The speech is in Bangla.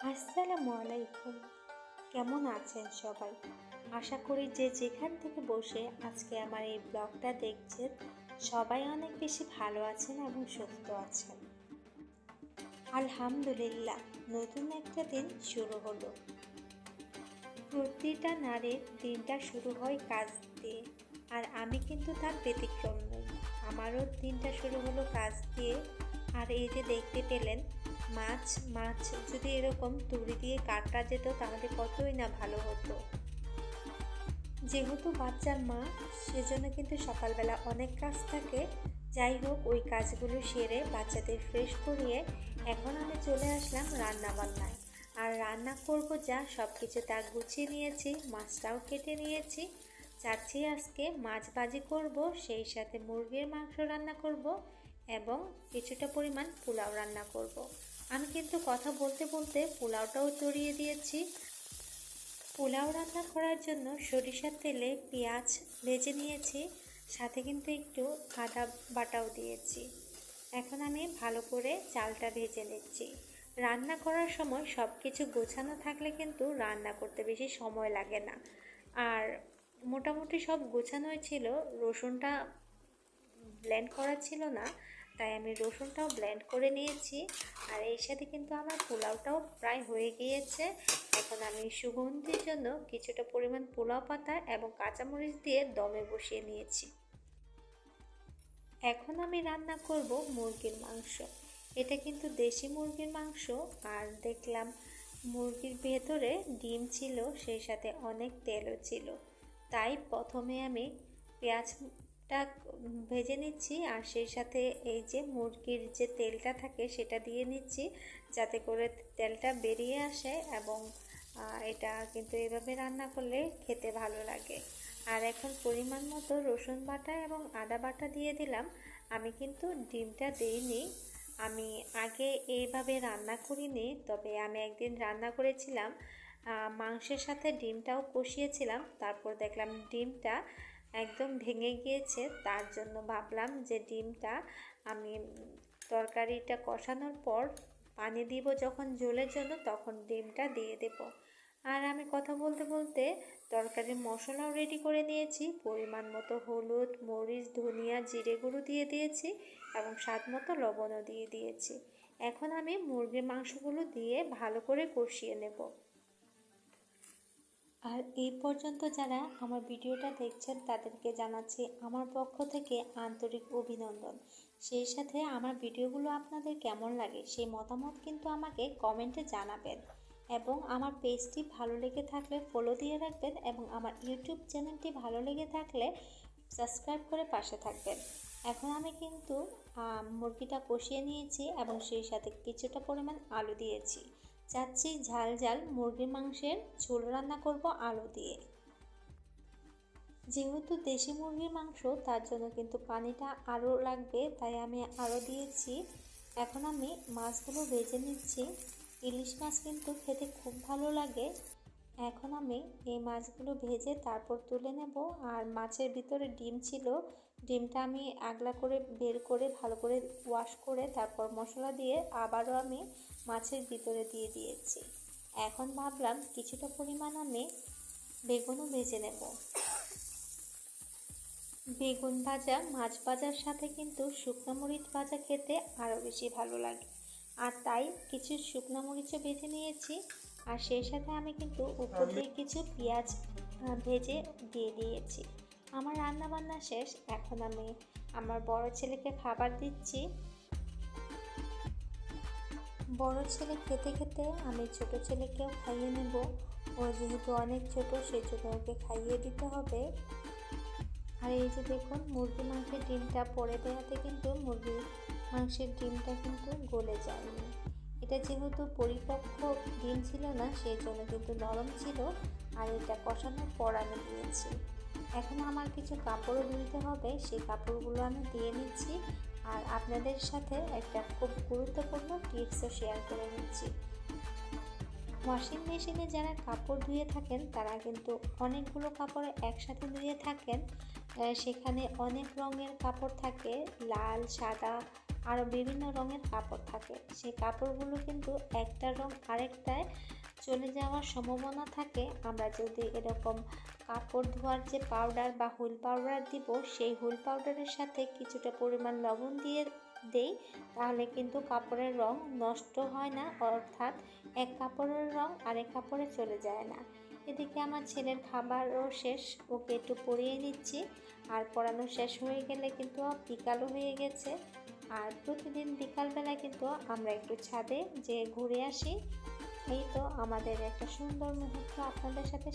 আসসালামু আলাইকুম। কেমন আছেন সবাই? আশা করি যে যেখান থেকে বসে আজকে আমার এই ব্লগটা দেখছেন, সবাই অনেক বেশি ভালো আছেন এবং সুস্থ আছেন। আলহামদুলিল্লাহ, নতুন একটা দিন শুরু হলো। প্রতিটা নারীর দিনটা শুরু হয় কাজ দিয়ে, আর আমি কিন্তু তার ব্যতিক্রম নই। আমারও দিনটা শুরু হলো কাজ দিয়ে। আর এই যে দেখতে পেলেন মাছ মাছ যদি এরকম তুড়ি দিয়ে কাটা যেত তাহলে কতই না ভালো হতো। যেহেতু বাচ্চার মা, সেজন্য কিন্তু সকালবেলা অনেক কাজ থাকে। যাই হোক, ওই কাজগুলো সেরে বাচ্চাদের ফ্রেশ করিয়ে এখন আমি চলে আসলাম রান্না বান্নায় আর রান্না করব যা সব কিছু তা গুছিয়ে নিয়েছি, মাছটাও কেটে নিয়েছি। চাচ্ছি আজকে মাছ ভাজি করব, সেই সাথে মুরগির মাংস রান্না করব এবং কিছুটা পরিমাণ পোলাও রান্না করব। আমি কিন্তু কথা বলতে বলতে পোলাওটাও চড়িয়ে দিয়েছি। পোলাও রান্না করার জন্য সরিষার তেলে পেঁয়াজ ভেজে নিয়েছি, সাথে কিন্তু একটু আদা বাটাও দিয়েছি। এখন আমি ভালো করে চালটা ভেজে নিচ্ছি। রান্না করার সময় সব কিছু গোছানো থাকলে কিন্তু রান্না করতে বেশি সময় লাগে না। আর মোটামুটি সব গোছানোই ছিল, রসুনটা ব্লেন্ড করা ছিল না। তাই আমি রসুনটাও ব্লেন্ড করে নিয়েছি। আর এর সাথে কিন্তু আমার পোলাওটাও প্রায় হয়ে গিয়েছে। এখন আমি সুগন্ধির জন্য কিছুটা পরিমাণ পোলাও পাতা এবং কাঁচামরিচ দিয়ে দমে বসিয়ে নিয়েছি। এখন আমি রান্না করব মুরগির মাংস। এটা কিন্তু দেশি মুরগির মাংস। আর দেখলাম মুরগির ভেতরে ডিম ছিল, সেই সাথে অনেক তেলও ছিল। তাই প্রথমে আমি পেঁয়াজটা ভেজে নিচ্ছি আর সেই সাথে এই যে মুরগির যে তেলটা থাকে সেটা দিয়ে নিচ্ছি যাতে করে তেলটা বেরিয়ে আসে এবং এটা কিন্তু এভাবে রান্না করলে খেতে ভালো লাগে। আর এখন পরিমাণ মতো রসুন বাটা এবং আদা বাটা দিয়ে দিলাম। আমি কিন্তু ডিমটা দিইনি। আমি আগে এইভাবে রান্না করিনি, তবে আমি একদিন রান্না করেছিলাম। মাংসের সাথে ডিমটাও কষিয়েছিলাম, তারপর দেখলাম ডিমটা একদম ভেঙে গিয়েছে। তার জন্য ভাবলাম যে ডিমটা আমি তরকারিটা কষানোর পর পানি দিব যখন জলের জন্য, তখন ডিমটা দিয়ে দেব। আর আমি কথা বলতে বলতে তরকারির মশলাও রেডি করে নিয়েছি পরিমাণ মতো হলুদ, মরিচ, ধনিয়া, জিরে গুঁড়ো দিয়ে দিয়েছি এবং স্বাদ মতো লবণও দিয়ে দিয়েছি। এখন আমি মুরগির মাংসগুলো দিয়ে ভালো করে কষিয়ে নেব। আর এই পর্যন্ত যারা আমার ভিডিওটা দেখছেন, তাদেরকে জানাচ্ছি আমার পক্ষ থেকে আন্তরিক অভিনন্দন। সেই সাথে আমার ভিডিওগুলো আপনাদের কেমন লাগে, সেই মতামত কিন্তু আমাকে কমেন্টে জানাবেন। এবং আমার পেজটি ভালো লেগে থাকলে ফলো দিয়ে রাখবেন এবং আমার ইউটিউব চ্যানেলটি ভালো লেগে থাকলে সাবস্ক্রাইব করে পাশে থাকবেন। এখন আমি কিন্তু মুরগিটা কষিয়ে নিয়েছি এবং সেই সাথে কিছুটা পরিমাণ আলু দিয়েছি। চাচ্ছি ঝাল ঝাল মুরগির মাংসের ঝোল রান্না করব আলু দিয়ে। যেহেতু দেশি মুরগির মাংস, তার জন্য কিন্তু পানিটা আরও লাগবে, তাই আমি আরও দিয়েছি। এখন আমি মাছগুলো ভেজে নিচ্ছি। ইলিশ মাছ কিন্তু খেতে খুব ভালো লাগে। এখন আমি এই মাছগুলো ভেজে তারপর তুলে নেব। আর মাছের ভিতরে ডিম ছিল ডিমটা আমি আগলা করে বের করে ভালো করে ওয়াশ করে তারপর মশলা দিয়ে আবারও আমি মাছের ভিতরে দিয়ে দিয়েছি। এখন ভাবলাম কিছুটা পরিমাণ আমি বেগুনও ভেজে নেব। বেগুন ভাজা মাছ ভাজার সাথে কিন্তু শুকনো মরিচ ভাজা খেতে আরও বেশি ভালো লাগে। আর তাই কিছু শুকনো মরিচও ভেজে নিয়েছি। আর সেই সাথে আমি কিন্তু উপর দিয়ে কিছু পেঁয়াজ ভেজে দিয়ে দিয়েছি। আমার রান্না বান্না শেষ, এখন আমি আমার বড় ছেলেকে খাবার দিচ্ছি। বড় ছেলে খেতে খেতে আমি ছোট ছেলেকেও খাইয়ে নেব। ও যেহেতু অনেক ছোট, সেই জন্য ওকে খাইয়ে দিতে হবে। আর এই যে দেখুন, মুরগি মাংসের ডিমটা পরে দেওয়াতে কিন্তু মুরগির মাংসের ডিমটা কিন্তু গলে যায়নি। এটা যেহেতু পরিপক্ক ডিম ছিল না, সেই জন্য কিন্তু নরম ছিল। আর এটা কষানোর পর আমি দিয়েছি। এখন আমার কিছু কাপড়ও ধুতে হবে, সেই কাপড়গুলো আমি দিয়ে নিচ্ছি। আর আপনাদের সাথে একটা খুব গুরুত্বপূর্ণ টিপসও শেয়ার করে নিচ্ছি। ওয়াশিং মেশিনে যারা কাপড় ধুয়ে থাকেন, তারা কিন্তু অনেকগুলো কাপড় একসাথে ধুয়ে থাকেন। সেখানে অনেক রঙের কাপড় থাকে, লাল, সাদা, আরও বিভিন্ন রঙের কাপড় থাকে। সেই কাপড়গুলো কিন্তু একটা রং আরেকটায় চলে যাওয়ার সম্ভাবনা থাকে, আমরা যদি এরকম কাপড় ধোয়ার যে পাউডার বা হুল পাউডার দিব, সেই হুল পাউডারের সাথে কিছুটা পরিমাণ লবণ দিয়ে দেই, তাহলে কিন্তু কাপড়ের রং নষ্ট হয় না, অর্থাৎ এক কাপড়ের রং আরেক কাপড়ে চলে যায় না। এদিকে আমার ছেলের খাবারও শেষ, ওকে একটু পরিয়ে নিচ্ছি। আর পড়ানো শেষ হয়ে গেলে কিন্তু বিকালও হয়ে গেছে। আর প্রতিদিন বিকালবেলা কিন্তু আমরা একটু ছাদে যে ঘুরে আসি। এই তো আমাদের একটা সুন্দর মুহূর্ত আপনাদের সাথে